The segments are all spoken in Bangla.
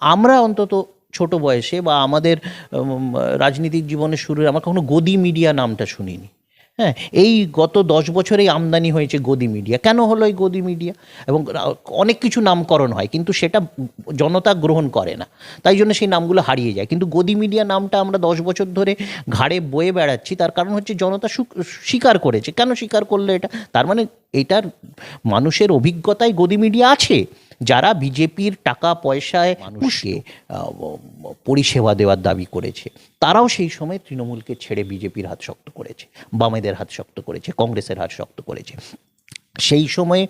আমরা অন্তত ছোট বয়সে বা আমাদের রাজনীতিক জীবনের শুরুর, আমরা কখনো গদি মিডিয়া নামটা শুনিনি। হ্যাঁ এই গত দশ বছরেই আমদানি হয়েছে গদি মিডিয়া। কেন হলো এই গদি মিডিয়া? এবং অনেক কিছু নামকরণ হয়, কিন্তু সেটা জনতা গ্রহণ করে না। তাই জন্য সেই নামগুলো হারিয়ে যায়। কিন্তু গদি মিডিয়া নামটা আমরা দশ বছর ধরে ঘাড়ে বয়ে বেড়াচ্ছি। তার কারণ হচ্ছে জনতা স্বীকার করেছে। কেন স্বীকার করল এটা? তার মানে এটার মানুষের অভিজ্ঞতায় গদি মিডিয়া আছে। যারা বিজেপির টাকা পয়সায় মানুষকে পরিষেবা দেওয়ার দাবি করেছে তারাও সেই সময় তৃণমূলকে ছেড়ে বিজেপির হাত শক্ত করেছে বামেদের হাত শক্ত করেছে কংগ্রেসের হাত শক্ত করেছে। সেই সময়ে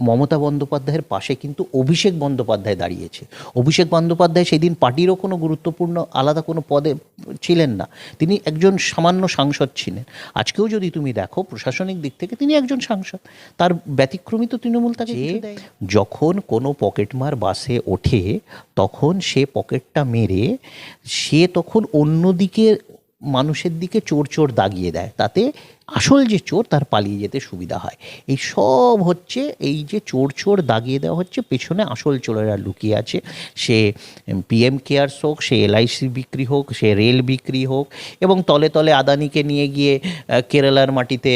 মমতা বন্দ্যোপাধ্যায়ের পাশে কিন্তু অভিষেক বন্দ্যোপাধ্যায় দাঁড়িয়েছে। অভিষেক বন্দ্যোপাধ্যায় সেদিন পার্টিরও কোনো গুরুত্বপূর্ণ আলাদা কোনো পদে ছিলেন না। তিনি একজন সামান্য সাংসদ ছিলেন। আজকেও যদি তুমি দেখো প্রশাসনিক দিক থেকে তিনি একজন সাংসদ। তার ব্যতিক্রমিত তৃণমূল তাকে। যখন কোনো পকেটমার বাসে ওঠে তখন সে পকেটটা মেরে সে তখন অন্যদিকে মানুষের দিকে চোর চোর দাগিয়ে দেয়। তাতে আসল যে চোর, তার পালিয়ে যেতে সুবিধা হয়। এই সব হচ্ছে, এই যে চোর চোর দাগিয়ে দেওয়া হচ্ছে, পেছনে আসল চোরেরা লুকিয়ে আছে। সে পিএম কেয়ারস হোক, সে এলআইসি বিক্রি হোক, সে রেল বিক্রি হোক এবং তলে তলে আদানিকে নিয়ে গিয়ে কেরালার মাটিতে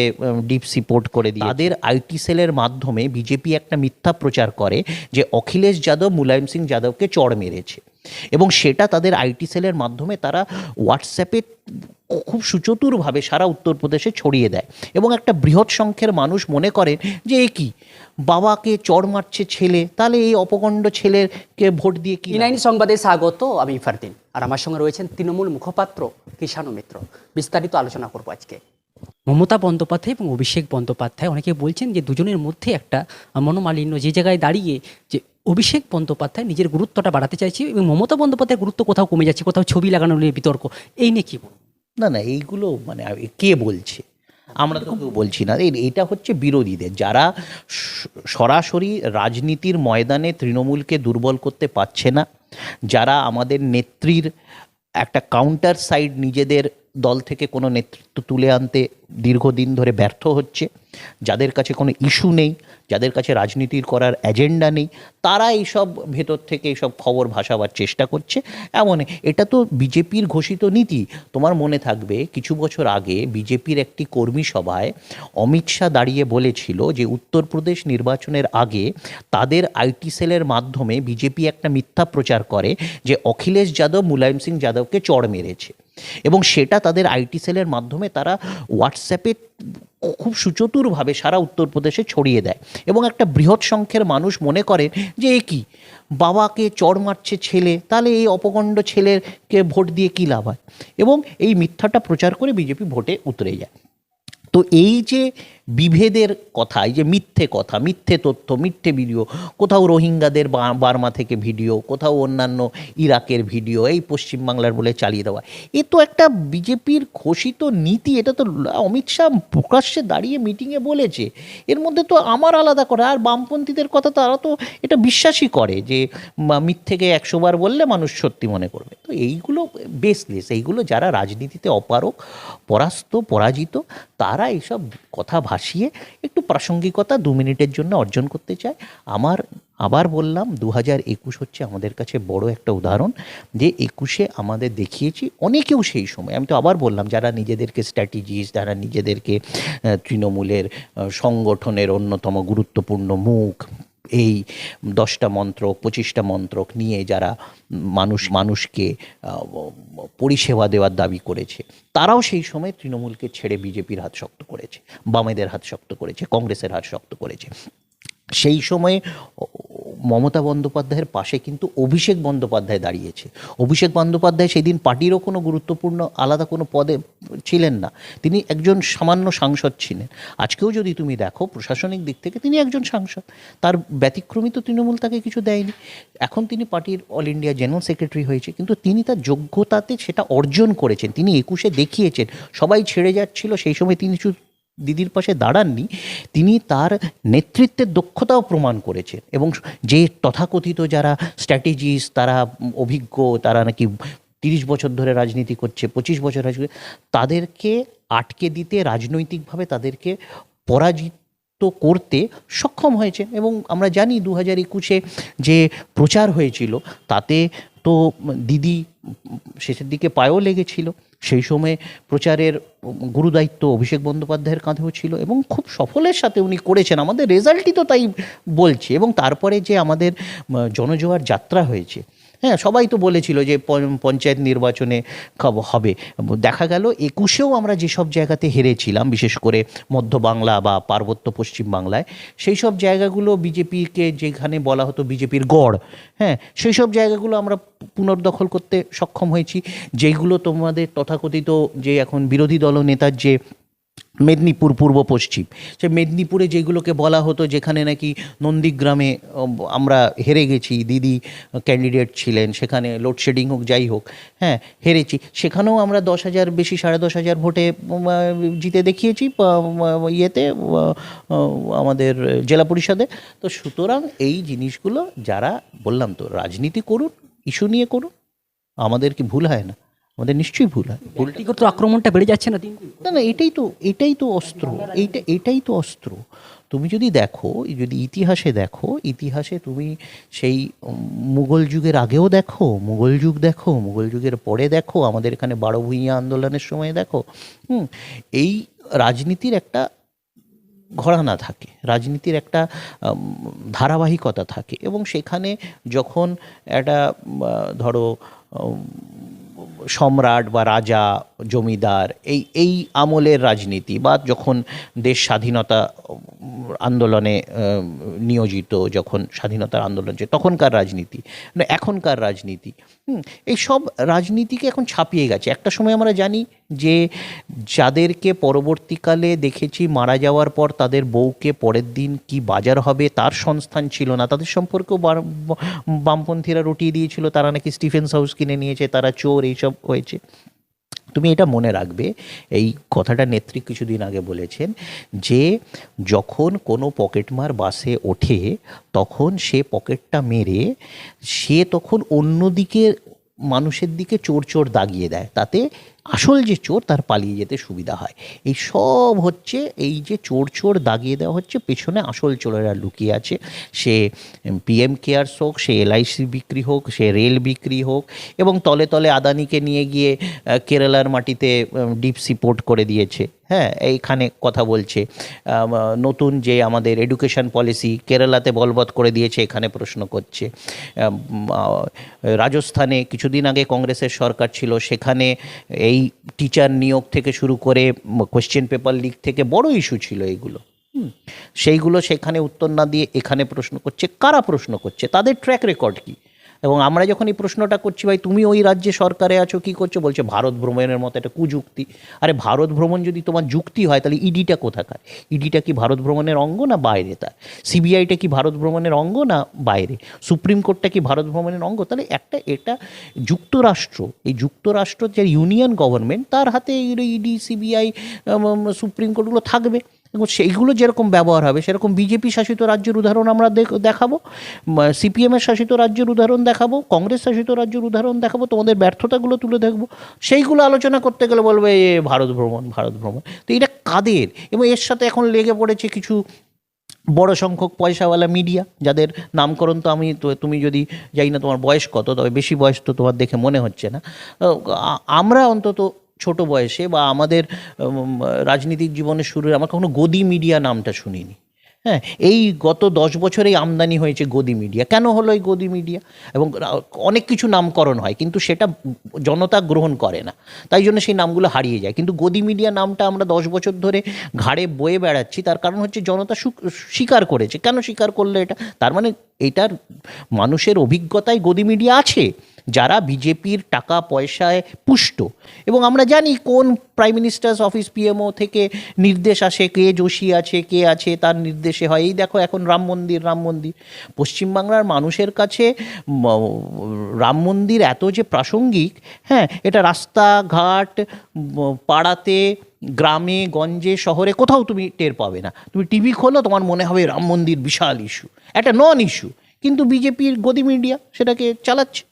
ডিপ সিপোর্ট করে দিয়ে তাদের আইটি সেলের মাধ্যমে বিজেপি একটা মিথ্যা প্রচার করে যে অখিলেশ যাদব, মুলায়ম সিং যাদবকে চড় মেরেছে। এবং সেটা তাদের আইটি সেলের মাধ্যমে তারা হোয়াটসঅ্যাপে খুব সুচতুরভাবে সারা উত্তরপ্রদেশে ছড়িয়ে দেয়। এবং একটা বৃহৎ সংখ্যের মানুষ মনে করেন যে এ কি? বাবাকে চড় মারছে ছেলে তাহলে এই অপকণ্ড ছেলেকে ভোট দিয়ে কি লাভ? ইনাইনি সংবাদে স্বাগত আমি ফারদিন। আর আমার সঙ্গে রয়েছেন তৃণমূল মুখপাত্র কিষাণু মিত্র। বিস্তারিত আলোচনা করব আজকে। মমতা বন্দ্যোপাধ্যায় এবং অভিষেক বন্দ্যোপাধ্যায় অনেকে বলছেন যে দুজনের মধ্যে একটা মনোমালিন্য যে জায়গায় দাঁড়িয়ে যে অভিষেক বন্দ্যোপাধ্যায় নিজের গুরুত্বটা বাড়াতে চাইছি এবং মমতা বন্দ্যোপাধ্যায়ের গুরুত্ব কোথাও কমে যাচ্ছে, কোথাও ছবি লাগানো নিয়ে বিতর্ক, এই নিয়ে কি না না, এইগুলো মানে কে বলছে? আমরা তো বলছি না। এটা হচ্ছে বিরোধীদের। যারা সরাসরি রাজনীতির ময়দানে তৃণমূলকে দুর্বল করতে পারছে না, যারা আমাদের নেত্রীর একটা কাউন্টার সাইড নিজেদের দল থেকে কোনো নেতৃত্ব তুলে আনতে দীর্ঘদিন ধরে ব্যর্থ হচ্ছে যাদের কাছে কোনো ইস্যু নেই, যাদের কাছে রাজনীতির করার এজেন্ডা নেই, তারা এইসব ভেতর থেকে এইসব খবর ভাসাবার চেষ্টা করছে। এমন এটা তো বিজেপির ঘোষিত নীতি। তোমার মনে থাকবে, কিছু বছর আগে বিজেপির একটি কর্মী সভায় অমিত শাহ দাঁড়িয়ে বলেছিল যে, উত্তরপ্রদেশ নির্বাচনের আগে তাদের আইটি সেলের মাধ্যমে বিজেপি একটা মিথ্যা প্রচার করে যে, অখিলেশ যাদব, মুলায়ম সিং যাদবকে চড় মেরেছে। এবং সেটা তাদের আইটি সেলের মাধ্যমে তারা হোয়াটসঅ্যাপে খুব সুচতুরভাবে সারা উত্তরপ্রদেশে ছড়িয়ে দেয়। এবং একটা বৃহৎ সংখ্যের মানুষ মনে করেন যে, এ কি? বাবাকে চড় মারছে ছেলে, তাহলে এই অপকণ্ড ছেলেকে ভোট দিয়ে কী লাভ হয়? এবং এই মিথ্যাটা প্রচার করে বিজেপি ভোটে উতরে যায়। তো এই যে বিভেদের কথা, এই যে মিথ্যে কথা, মিথ্যে তথ্য, মিথ্যে ভিডিও, কোথাও রোহিঙ্গাদের বার্মা থেকে ভিডিও, কোথাও অন্যান্য ইরাকের ভিডিও, এই পশ্চিমবাংলার বলে চালিয়ে দেওয়া, এ তো একটা বিজেপির ঘোষিত নীতি, এটা তো অমিত শাহ প্রকাশ্যে দাঁড়িয়ে মিটিংয়ে বলেছে, এর মধ্যে তো আমার আলাদা করে, আর বামপন্থীদের কথা তারা তো এটা বিশ্বাসই করে যে মিথ্যেকে একশোবার বললে মানুষ সত্যি মনে করবে। তো এইগুলো বেসলেস এইগুলো যারা রাজনীতিতে অপারক পরাস্ত, পরাজিত, তারা এইসব কথা ভাসিয়ে একটু প্রাসঙ্গিকতা দু মিনিটের জন্য অর্জন করতে চায়। আমার, আবার বললাম দু হাজার একুশ হচ্ছে আমাদের কাছে বড় একটা উদাহরণ যে একুশে আমাদের দেখিয়েছি অনেকেও সেই সময়। আমি তো আবার বললাম, যারা নিজেদেরকে স্ট্র্যাটেজিস যারা নিজেদেরকে তৃণমূলের সংগঠনের অন্যতম গুরুত্বপূর্ণ মুখ এই দশটা মন্ত্রক পঁচিশটা মন্ত্রক নিয়ে যারা মানুষ, মানুষকে পরিষেবা দেওয়ার দাবি করেছে, তারাও সেই সময় তৃণমূলকে ছেড়ে বিজেপির হাত শক্ত করেছে, বামেদের হাত শক্ত করেছে, কংগ্রেসের হাত শক্ত করেছে। সেই সময়ে মমতা বন্দ্যোপাধ্যায়ের পাশে কিন্তু অভিষেক বন্দ্যোপাধ্যায় দাঁড়িয়েছে। অভিষেক বন্দ্যোপাধ্যায় সেদিন পার্টিরও কোনো গুরুত্বপূর্ণ আলাদা কোনো পদে ছিলেন না। তিনি একজন সামান্য সাংসদ ছিলেন। আজকেও যদি তুমি দেখো প্রশাসনিক দিক থেকে তিনি একজন সাংসদ। তার ব্যতিক্রমিত তৃণমূল তাকে কিছু দেয়নি। এখন তিনি পার্টির অল ইন্ডিয়া জেনারেল সেক্রেটারি হয়েছে, কিন্তু তিনি তার যোগ্যতাতে সেটা অর্জন করেছেন। তিনি একুশে দেখিয়েছেন। সবাই ছেড়ে যাচ্ছিল, সেই সময় তিনি দিদির পাশে দাঁড়াননি, তিনি তার নেতৃত্বের দক্ষতাও প্রমাণ করেছেন এবং যে তথাকথিত যারা স্ট্র্যাটেজিস তারা অভিজ্ঞ, তারা নাকি তিরিশ বছর ধরে রাজনীতি করছে, পঁচিশ বছর রাজনীতি তাদেরকে আটকে দিতে, রাজনৈতিকভাবে তাদেরকে পরাজিত করতে সক্ষম হয়েছে এবং আমরা জানি দু হাজার একুশে যে প্রচার হয়েছিল, তাতে তো দিদি শেষের দিকে পায়েও লেগেছিল। সেই সময়ে প্রচারের গুরুদায়িত্ব অভিষেক বন্দ্যোপাধ্যায়ের কাঁধেও ছিল এবং খুব সফলের সাথে উনি করেছেন। আমাদের রেজাল্টই তো তাই বলছে এবং তারপরে যে আমাদের জনজোয়ার যাত্রা হয়েছে হ্যাঁ সবাই তো বলেছিল যে পঞ্চ- পঞ্চায়েত নির্বাচনে হবে। দেখা গেল একুশেও আমরা যেসব জায়গাতে হেরেছিলাম, বিশেষ করে মধ্য বাংলা বা পার্বত্য পশ্চিম বাংলায় সেই সব জায়গাগুলো বিজেপিকে যেখানে বলা হতো বিজেপির গড় হ্যাঁ সেই সব জায়গাগুলো আমরা পুনর্দখল করতে সক্ষম হয়েছি। যেগুলো তোমাদের তথাকথিত যে এখন বিরোধী দল নেতার যে মেদিনীপুর পূর্ব পশ্চিম। সে মেদিনীপুরে যেগুলোকে বলা হতো, যেখানে নাকি নন্দীগ্রামে আমরা হেরে গেছি, দিদি ক্যান্ডিডেট ছিলেন, সেখানে লোডশেডিং হোক, যাই হোক হ্যাঁ হেরেছি। সেখানেও আমরা দশ হাজার, বেশি সাড়ে দশ হাজার ভোটে জিতে দেখিয়েছি ইয়েতে আমাদের জেলা পরিষদে। তো সুতরাং এই জিনিসগুলো যারা, বললাম তো, রাজনীতি করুন, ইস্যু নিয়ে করুন, আমাদের কি ভুল হয় না? আমাদের নিশ্চয়ই ভুল হয়। ভুল ব্যক্তিগত আক্রমণটা বেড়ে যাচ্ছে না না না এটাই তো এটাই তো অস্ত্র এইটা এটাই তো অস্ত্র। তুমি যদি দেখো যদি ইতিহাসে দেখো ইতিহাসে তুমি সেই মুঘল যুগের আগেও দেখো মুঘল যুগ দেখো মুঘল যুগের পরে দেখো আমাদের এখানে বারো ভূঁইয়া আন্দোলনের সময় দেখো হুম এই রাজনীতির একটা ঘরানা থাকে রাজনীতির একটা ধারাবাহিকতা থাকে এবং সেখানে যখন একটা ধরো সম্রাট বা রাজা জমিদার এই এই আমলের রাজনীতি বা যখন দেশ স্বাধীনতা আন্দোলনে নিয়োজিত যখন স্বাধীনতার আন্দোলন চলে, তখনকার রাজনীতি না এখনকার রাজনীতি এই সব রাজনীতিকে এখন ছাপিয়ে গেছে। একটা সময় আমরা জানি যে যাদেরকে পরবর্তীকালে দেখেছি মারা যাওয়ার পর তাদের বউকে পরের দিন কি বাজার হবে তার সংস্থান ছিল না। তাদের সম্পর্কেও বামপন্থীরা রটিয়ে দিয়েছিল তারা নাকি স্টিফেন্স হাউস কিনে নিয়েছে তারা চোর এইসব হয়েছে। তুমি এটা মনে রাখবে, এই কথাটা নেত্রী কিছুদিন আগে বলেছেন যে যখন কোনো পকেটমার বাসে ওঠে, তখন সে পকেটটা মেরে, সে তখন অন্যদিকে মানুষের দিকে চোর চোর দাগিয়ে দেয়। তাতে আসল যে চোর, তার পালিয়ে যেতে সুবিধা হয়। এই সব হচ্ছে, এই যে চোর চোর দাগিয়ে দেওয়া হচ্ছে, পেছনে আসল চোরেরা লুকিয়ে আছে। সে পিএম কেয়ারস হোক, সে এলআইসি বিক্রি হোক, সে রেল বিক্রি হোক, এবং তলে তলে আদানিকে নিয়ে গিয়ে কেরালার মাটিতে ডিপ সি পোর্ট করে দিয়েছে। হ্যাঁ এইখানে কথা বলছে। নতুন যে আমাদের এডুকেশন পলিসি কেরালাতে বলবৎ করে দিয়েছে, এখানে প্রশ্ন করছে। রাজস্থানে কিছুদিন আগে কংগ্রেসের সরকার ছিল, সেখানে এই টিচার নিয়োগ থেকে শুরু করে কোয়েশ্চেন পেপার লিক থেকে বড় ইস্যু ছিল হুম, সেইগুলো সেখানে উত্তর না দিয়ে এখানে প্রশ্ন করছে কারা প্রশ্ন করছে তাদের ট্র্যাক রেকর্ড কি? এবং আমরা যখন এই প্রশ্নটা করছি, ভাই, তুমি ওই রাজ্যে সরকারে আছো, কি করছ? বলছে, ভারত ভ্রমণের মতো একটা কুযুক্তি। আরে, ভারত ভ্রমণ যদি তোমার যুক্তি হয়, তাহলে ইডিটা কোথাকার? ইডিটা কি ভারত ভ্রমণের অঙ্গ না বাইরে তার? সিবিআইটা কি ভারত ভ্রমণের অঙ্গ না বাইরে? সুপ্রিম কোর্টটা কি ভারত ভ্রমণের অঙ্গ? তাহলে একটা, এটা যুক্তরাষ্ট্র, এই যুক্তরাষ্ট্র যে ইউনিয়ন গভর্নমেন্ট, তার হাতে ইডি, সিবিআই সুপ্রিম কোর্টগুলো থাকবে। এবং সেইগুলো যেরকম ব্যবহার হবে, সেরকম বিজেপি শাসিত রাজ্যের উদাহরণ আমরা দেখ- দেখাবো সিপিএমের শাসিত রাজ্যের উদাহরণ দেখাবো, কংগ্রেস শাসিত রাজ্যের উদাহরণ দেখাবো, তোমাদের ব্যর্থতাগুলো তুলে দেখব সেইগুলো আলোচনা করতে গেলে বলবে, এ, ভারত ভ্রমণ ভারত ভ্রমণ। তো এটা কাদের? এবং এর সাথে এখন লেগে পড়েছে কিছু বড় সংখ্যক পয়সাওয়ালা মিডিয়া, যাদের নামকরণ তো আমি, তো তুমি যদি জানি না তোমার বয়স কত, তবে বেশি বয়স তো তোমার দেখে মনে হচ্ছে না। আমরা অন্তত ছোট বয়সে বা আমাদের রাজনীতিক জীবনের শুরুর, আমার কখনো গদি মিডিয়া নামটা শুনিনি। হ্যাঁ এই গত দশ বছরেই আমদানি হয়েছে গদি মিডিয়া। কেন হলো এই গদি মিডিয়া? এবং অনেক কিছু নামকরণ হয়, কিন্তু সেটা জনতা গ্রহণ করে না। তাই জন্য সেই নামগুলো হারিয়ে যায়। কিন্তু গদি মিডিয়া নামটা আমরা দশ বছর ধরে ঘাড়ে বয়ে বেড়াচ্ছি, তার কারণ হচ্ছে জনতা স্বীকার করেছে। কেন স্বীকার করলে এটা? তার মানে এটার মানুষের অভিজ্ঞতায় গদি মিডিয়া আছে। যারা বিজেপির টাকা পয়সায় পুষ্ট। এবং আমরা জানি কোন প্রাইম মিনিস্টার্স অফিস পিএমও থেকে নির্দেশ আসে, কে যোশী আছে, কে আছে, তার নির্দেশে হয়। এই দেখো এখন রাম মন্দির রাম মন্দির। পশ্চিমবাংলার মানুষের কাছে রাম মন্দির এত যে প্রাসঙ্গিক হ্যাঁ এটা রাস্তাঘাট পাড়াতে, গ্রামে, গঞ্জে, শহরে কোথাও তুমি টের পাবে না। তুমি টিভি খোলো, তোমার মনে হবে রাম মন্দির বিশাল ইস্যু একটা নন ইস্যু কিন্তু বিজেপির গদি মিডিয়া সেটাকে চালাচ্ছে।